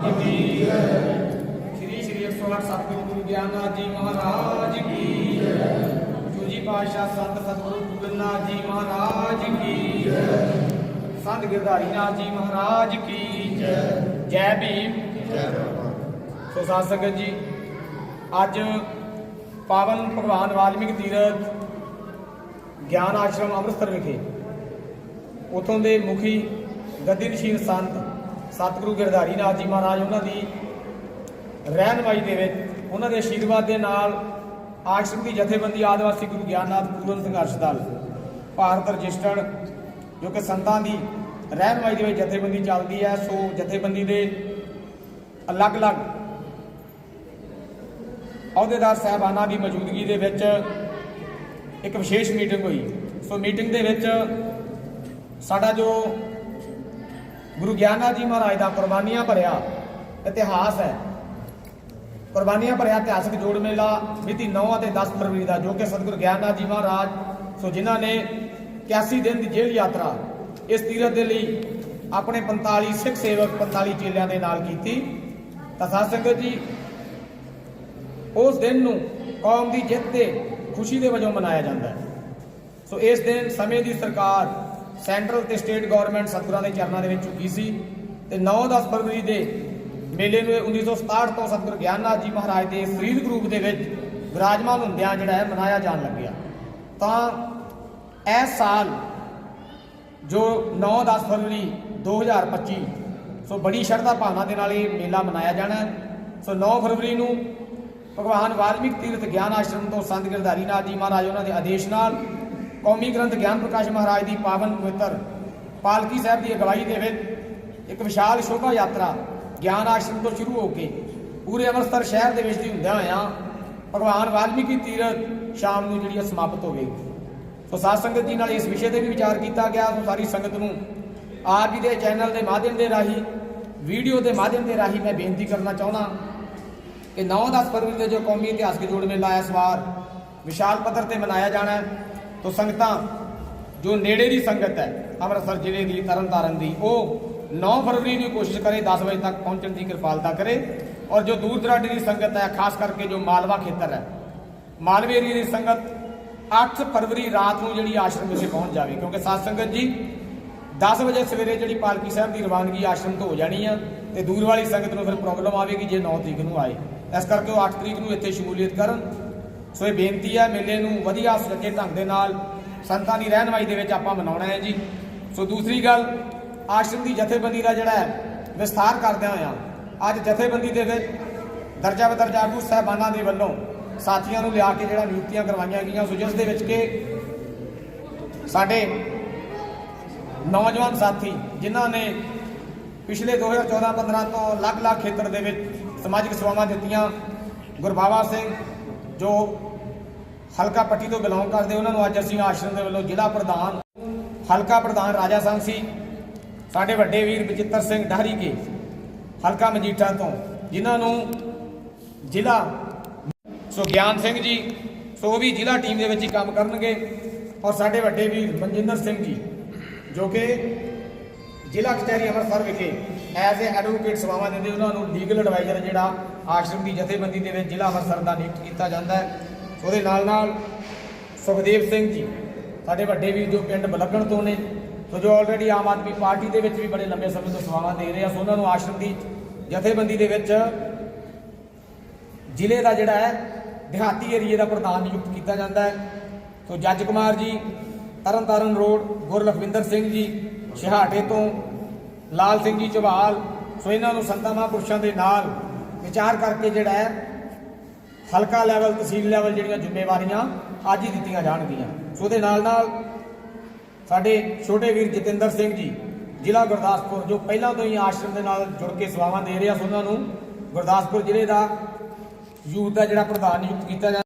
ਕੀ ਸ਼੍ਰੀ ਸ਼੍ਰੀ 108 ਸਤਿਗੁਰੂ ਗੁਰੂ ਗਿਆਨਨਾਥ ਜੀ ਮਹਾਰਾਜ ਕੀ ਜੂਜੀ ਪਾਤਸ਼ਾਹ ਸੰਤ ਸਤਿਗੁਰੂ ਗੋਬਿੰਦਨਾਥ ਜੀ ਮਹਾਰਾਜ ਕੀ ਸੰਤ ਗਿਰਧਾਰੀ ਨਾਥ ਜੀ ਮਹਾਰਾਜ ਕੀ ਜੈ। ਭੀਮ। ਸੋ ਸਾਧ ਸੰਗਤ ਜੀ ਅੱਜ ਪਾਵਨ ਭਗਵਾਨ ਵਾਲਮੀਕ ਤੀਰਥ ਗਿਆਨ ਆਸ਼ਰਮ ਅੰਮ੍ਰਿਤਸਰ ਵਿਖੇ ਉਥੋਂ ਦੇ ਮੁਖੀ ਗੱਦੀ ਨਸ਼ੀਨ ਸੰਤ ਸਤਿਗੁਰੂ ਗਿਰਧਾਰੀ ਨਾਥ ਜੀ ਮਹਾਰਾਜ, ਉਹਨਾਂ ਦੀ ਰਹਿਨਮਾਈ ਦੇ ਵਿੱਚ, ਉਹਨਾਂ ਦੇ ਆਸ਼ੀਰਵਾਦ ਦੇ ਨਾਲ ਆਸ਼ਰਮ ਦੀ ਜਥੇਬੰਦੀ ਆਦਿਵਾਸੀ ਗੁਰੂ ਗਿਆਨਨਾਥ ਪੂਰਨ ਸੰਘਰਸ਼ ਦਲ, ਭਾਰਤ ਰਜਿਸਟਰਡ, ਜੋ ਕਿ ਸੰਤਾਂ ਦੀ ਰਹਿਨਮਾਈ ਦੇ ਵਿੱਚ ਜਥੇਬੰਦੀ ਚੱਲਦੀ ਹੈ, ਸੋ ਜਥੇਬੰਦੀ ਦੇ ਅਲੱਗ-ਅਲੱਗ ਅਹੁਦੇਦਾਰ ਸਾਹਿਬਾਨਾਂ ਦੀ ਮੌਜੂਦਗੀ ਦੇ ਵਿੱਚ ਇੱਕ ਵਿਸ਼ੇਸ਼ ਮੀਟਿੰਗ ਹੋਈ। ਸੋ ਮੀਟਿੰਗ ਦੇ ਵਿੱਚ ਸਾਡਾ ਜੋ ਗੁਰੂ ਗਿਆਨਨਾਥ ਜੀ ਮਹਾਰਾਜ ਦਾ ਕੁਰਬਾਨੀਆਂ ਭਰਿਆ ਇਤਿਹਾਸ ਹੈ। ਕੁਰਬਾਨੀਆਂ ਭਰਿਆ ਇਤਿਹਾਸਕ ਜੋੜ ਮੇਲਾ ਮਿਤੀ 9 ਅਤੇ 10 ਫਰਵਰੀ ਦਾ, ਜੋ ਕਿ ਸਤਿਗੁਰੂ ਗਿਆਨਨਾਥ ਜੀ ਮਹਾਰਾਜ, ਸੋ ਜਿਨ੍ਹਾਂ ਨੇ 81 ਦਿਨ ਦੀ ਜੇਲ੍ਹ ਯਾਤਰਾ, ਇਸ ਤੀਰਥ ਦੇ ਲਈ ਆਪਣੇ 45 ਸਿੱਖ ਸੇਵਕ 45 ਚੇਲਿਆਂ ਦੇ ਨਾਲ ਕੀਤੀ। ਤਾਂ ਸਾਧ ਸੰਗਤ ਜੀ, ਉਸ ਦਿਨ ਨੂੰ ਕੌਮ ਦੀ ਜਿੱਤ ਤੇ ਖੁਸ਼ੀ ਦੇ ਵਜੋਂ ਮਨਾਇਆ ਜਾਂਦਾ ਹੈ। ਸੋ ਇਸ ਦਿਨ ਸਮੇਂ ਦੀ ਸਰਕਾਰ ਸੈਂਟਰਲ ਤੇ ਸਟੇਟ ਗਵਰਨਮੈਂਟ ਸਤਿਗੁਰਾਂ ਦੇ ਚਰਨਾਂ ਦੇ ਵਿੱਚ ਝੁਕੀ ਸੀ ਤੇ 9-10 ਫਰਵਰੀ ਦੇ ਮੇਲੇ ਨੂੰ ਇਹ 1967 ਤੋਂ ਸਤਿਗੁਰ ਗਿਆਨਨਾਥ ਜੀ ਮਹਾਰਾਜ ਦੇ ਸਰੀਰਕ ਰੂਪ ਦੇ ਵਿੱਚ ਵਿਰਾਜਮਾਨ ਹੁੰਦਿਆਂ ਜਿਹੜਾ ਹੈ ਮਨਾਇਆ ਜਾਣ ਲੱਗਿਆ। ਤਾਂ ਇਸ ਸਾਲ ਜੋ 9-10 ਫਰਵਰੀ 2025 ਸੋ ਬੜੀ ਸ਼ਰਧਾ ਭਾਵਨਾ ਦੇ ਨਾਲ ਇਹ ਮੇਲਾ ਮਨਾਇਆ ਜਾਣਾ ਸੋ 9 ਫਰਵਰੀ ਨੂੰ ਭਗਵਾਨ ਵਾਲਮੀਕ ਤੀਰਥ ਗਿਆਨ ਆਸ਼ਰਮ ਤੋਂ ਸੰਤ ਗਿਰਧਾਰੀ ਨਾਥ ਜੀ ਮਹਾਰਾਜ ਉਹਨਾਂ ਦੇ ਆਦੇਸ਼ ਨਾਲ ਕੌਮੀ ਗ੍ਰੰਥ ਗਿਆਨ ਪ੍ਰਕਾਸ਼ ਮਹਾਰਾਜ ਦੀ ਪਾਵਨ ਪਵਿੱਤਰ ਪਾਲਕੀ ਸਾਹਿਬ ਦੀ ਅਗਵਾਈ ਦੇ ਵਿੱਚ ਇੱਕ ਵਿਸ਼ਾਲ ਸ਼ੋਭਾ ਯਾਤਰਾ ਗਿਆਨ ਆਸ਼ਰਮ ਤੋਂ ਸ਼ੁਰੂ ਹੋ ਕੇ ਪੂਰੇ ਅੰਮ੍ਰਿਤਸਰ ਸ਼ਹਿਰ ਦੇ ਵਿੱਚ ਦੀ ਹੁੰਦਿਆਂ ਹੋਇਆਂ ਭਗਵਾਨ ਵਾਲਮੀਕੀ ਤੀਰਥ ਸ਼ਾਮ ਨੂੰ ਜਿਹੜੀ ਹੈ ਸਮਾਪਤ ਗਈ। ਸੋ ਸਾਧ ਸੰਗਤ ਜੀ ਨਾਲ ਇਸ ਵਿਸ਼ੇ ਤੇ ਵੀ ਵਿਚਾਰ ਕੀਤਾ ਗਿਆ। ਸੋ ਸਾਰੀ ਸੰਗਤ ਨੂੰ ਆਪ ਜੀ ਦੇ ਚੈਨਲ ਦੇ ਮਾਧਿਅਮ ਦੇ ਰਾਹੀਂ, ਵੀਡੀਓ ਦੇ ਮਾਧਿਅਮ ਦੇ ਰਾਹੀਂ ਮੈਂ ਬੇਨਤੀ ਕਰਨਾ ਚਾਹੁੰਦਾ ਕਿ 9-10 ਫਰਵਰੀ ਦੇ ਜੋ ਕੌਮੀ ਇਤਿਹਾਸਕ ਜੋੜ ਮੇਲਾ ਇਸ ਵਾਰ ਵਿਸ਼ਾਲ ਪੱਧਰ ਤੇ ਮਨਾਇਆ ਜਾਣਾ ਹੈ। ਤੋਂ ਸੰਗਤਾਂ, ਜੋ ਨੇੜੇ ਦੀ ਸੰਗਤ ਹੈ, ਅੰਮ੍ਰਿਤਸਰ ਜ਼ਿਲ੍ਹੇ ਦੀ, ਤਰਨਤਾਰਨ ਦੀ, ਉਹ 9 ਫਰਵਰੀ ਨੂੰ ਕੋਸ਼ਿਸ਼ ਕਰੇ 10 ਵਜੇ ਤੱਕ ਪਹੁੰਚਣ ਦੀ ਕਿਰਪਾਲਤਾ ਕਰੇ। ਔਰ ਜੋ ਦੂਰ ਦਰਾਡੇ ਦੀ ਸੰਗਤ ਹੈ, ਖਾਸ ਕਰਕੇ ਜੋ ਮਾਲਵਾ ਖੇਤਰ ਹੈ, ਮਾਲਵੇ ਏਰੀਏ ਦੀ ਸੰਗਤ 8 ਫਰਵਰੀ ਰਾਤ ਨੂੰ ਜਿਹੜੀ ਆਸ਼ਰਮ ਵਿਖੇ ਪਹੁੰਚ ਜਾਵੇ। ਕਿਉਂਕਿ ਸਾਧ ਸੰਗਤ ਜੀ 10 ਵਜੇ ਸਵੇਰੇ ਜਿਹੜੀ ਪਾਲਕੀ ਸਾਹਿਬ ਦੀ ਰਵਾਨਗੀ ਆਸ਼ਰਮ ਤੋਂ ਹੋ ਜਾਣੀ ਆ, ਤੇ ਦੂਰ ਵਾਲੀ ਸੰਗਤ ਨੂੰ ਫਿਰ ਪ੍ਰੋਬਲਮ ਆਵੇਗੀ ਜੇ 9 ਤਰੀਕ ਨੂੰ ਆਏ। ਇਸ ਕਰਕੇ ਉਹ 8 ਤਰੀਕ ਨੂੰ ਇੱਥੇ ਸ਼ਮੂਲੀਅਤ ਕਰਨ ਸੋ ਇਹ ਬੇਨਤੀ ਹੈ ਮੇਲੇ ਨੂੰ ਵਧੀਆ ਸੁਚੱਜੇ ਢੰਗ ਦੇ ਨਾਲ। ਸੰਤਾਂ ਦੀ ਰਹਿਨਮਾਈ ਦੇ ਵਿੱਚ ਆਪਾਂ ਮਨਾਉਣਾ ਹੈ ਜੀ। ਸੋ ਦੂਸਰੀ ਗੱਲ, ਆਸ਼ਰਮ ਦੀ ਜਥੇਬੰਦੀ ਦਾ ਜਿਹੜਾ ਹੈ, ਵਿਸਥਾਰ ਕਰਦਿਆਂ ਹੋਇਆ, ਅੱਜ ਜਥੇਬੰਦੀ ਦੇ ਵਿੱਚ ਦਰਜਾ ਬਦਰਜਾ ਆਗੂ ਸਾਹਿਬਾਨਾਂ ਦੇ ਵੱਲੋਂ ਸਾਥੀਆਂ ਨੂੰ ਲਿਆ ਕੇ ਜਿਹੜਾ ਨਿਯੁਕਤੀਆਂ ਕਰਵਾਈਆਂ ਗਈਆਂ। ਸੋ ਜਿਸ ਦੇ ਵਿੱਚ ਕਿ ਸਾਡੇ ਨੌਜਵਾਨ ਸਾਥੀ, ਜਿਨ੍ਹਾਂ ਨੇ ਪਿਛਲੇ 2014-15 ਤੋਂ ਅਲੱਗ-ਅਲੱਗ ਖੇਤਰ ਦੇ ਵਿੱਚ ਸਮਾਜਿਕ ਸੇਵਾਵਾਂ ਦਿੱਤੀਆਂ। ਗੁਰਬਾਵਾ ਸਿੰਘ ਜੋ ਹਲਕਾ ਪੱਟੀ ਤੋਂ ਬਿਲੋਂਗ ਕਰਦੇ, ਉਹਨਾਂ ਨੂੰ ਅੱਜ ਅਸੀਂ ਆਸ਼ਰਮ ਦੇ ਵੱਲੋਂ ਜ਼ਿਲ੍ਹਾ ਪ੍ਰਧਾਨ, ਹਲਕਾ ਪ੍ਰਧਾਨ ਰਾਜਾ ਸੰਸੀ ਸਾਡੇ ਵੱਡੇ ਵੀਰ ਬਚਿੱਤਰ ਸਿੰਘ ਡਹਰੀ ਕੇ ਹਲਕਾ ਮਜੀਠਾ ਤੋਂ, ਜਿਨ੍ਹਾਂ ਨੂੰ ਜ਼ਿਲ੍ਹਾ ਸੋ ਗਿਆਨ ਸਿੰਘ ਜੀ, ਸੋ ਉਹ ਵੀ ਜ਼ਿਲ੍ਹਾ ਟੀਮ ਦੇ ਵਿੱਚ ਹੀ ਕੰਮ ਕਰਨਗੇ, ਔਰ ਸਾਡੇ ਵੱਡੇ ਵੀਰ ਮਨਜਿੰਦਰ ਸਿੰਘ ਜੀ, ਜੋ ਕਿ ਜ਼ਿਲ੍ਹਾ ਕਚਹਿਰੀ ਅੰਮ੍ਰਿਤਸਰ ਵਿਖੇ ਐਜ਼ ਅ ਐਡਵੋਕੇਟ ਸੇਵਾਵਾਂ ਦਿੰਦੇ ਉਹਨਾਂ ਨੂੰ ਲੀਗਲ ਐਡਵਾਈਜ਼ਰ ਜਿਹੜਾ ਆਸ਼ਰਮ ਦੀ ਜਥੇਬੰਦੀ ਦੇ ਵਿੱਚ ਜ਼ਿਲ੍ਹਾ ਅੰਮ੍ਰਿਤਸਰ ਦਾ ਨਿਯੁਕਤ ਕੀਤਾ ਜਾਂਦਾ ਹੈ। ਉਹਦੇ ਨਾਲ ਨਾਲ ਸੁਖਦੇਵ ਸਿੰਘ ਜੀ, ਸਾਡੇ ਵੱਡੇ ਵੀਰ ਜੋ ਪਿੰਡ ਬਲੱਗਣ ਤੋਂ ਨੇ, ਸੋ ਜੋ ਆਲਰੇਡੀ ਆਮ ਆਦਮੀ ਪਾਰਟੀ ਦੇ ਵਿੱਚ ਵੀ ਬੜੇ ਲੰਬੇ ਸਮੇਂ ਤੋਂ ਸੇਵਾਵਾਂ ਦੇ ਰਹੇ ਆ, ਸੋ ਉਹਨਾਂ ਨੂੰ ਆਸ਼ਰਮ ਦੀ ਜਥੇਬੰਦੀ ਦੇ ਵਿੱਚ ਜ਼ਿਲ੍ਹੇ ਦਾ ਜਿਹੜਾ ਹੈ, ਦਿਹਾਤੀ ਏਰੀਏ ਦਾ ਪ੍ਰਧਾਨ ਨਿਯੁਕਤ ਕੀਤਾ ਜਾਂਦਾ ਹੈ। ਸੋ ਜੱਜ ਕੁਮਾਰ ਜੀ, ਤਰਨਤਾਰਨ ਰੋਡ, ਗੁਰਲਖਵਿੰਦਰ ਸਿੰਘ ਜੀ ਸ਼ਿਹਾਟੇ ਤੋਂ ਲਾਲ ਸਿੰਘ ਜੀ ਚਵਾਲ, ਸੋ ਇਹਨਾਂ ਨੂੰ ਸੰਤਾਂ ਮਹਾਂਪੁਰਸ਼ਾਂ ਦੇ ਨਾਲ ਵਿਚਾਰ ਕਰਕੇ ਜਿਹੜਾ ਹੈ, ਹਲਕਾ ਲੈਵਲ ਤਹਿਸੀਲ ਲੈਵਲ ਜਿਹੜੀਆਂ ਜ਼ਿੰਮੇਵਾਰੀਆਂ ਅੱਜ ਹੀ ਦਿੱਤੀਆਂ ਜਾਣਗੀਆਂ। ਸੋ ਉਹਦੇ ਨਾਲ ਨਾਲ ਸਾਡੇ ਛੋਟੇ ਵੀਰ ਜਤਿੰਦਰ ਸਿੰਘ ਜੀ, ਜ਼ਿਲ੍ਹਾ ਗੁਰਦਾਸਪੁਰ, ਜੋ ਪਹਿਲਾਂ ਤੋਂ ਹੀ ਆਸ਼ਰਮ ਦੇ ਨਾਲ ਜੁੜ ਕੇ ਸੇਵਾਵਾਂ ਦੇ ਰਿਹਾ, ਸੋ ਉਹਨਾਂ ਨੂੰ ਗੁਰਦਾਸਪੁਰ ਜ਼ਿਲ੍ਹੇ ਦਾ ਯੂਥ ਦਾ ਜਿਹੜਾ ਪ੍ਰਧਾਨ ਨਿਯੁਕਤ ਕੀਤਾ ਜਾ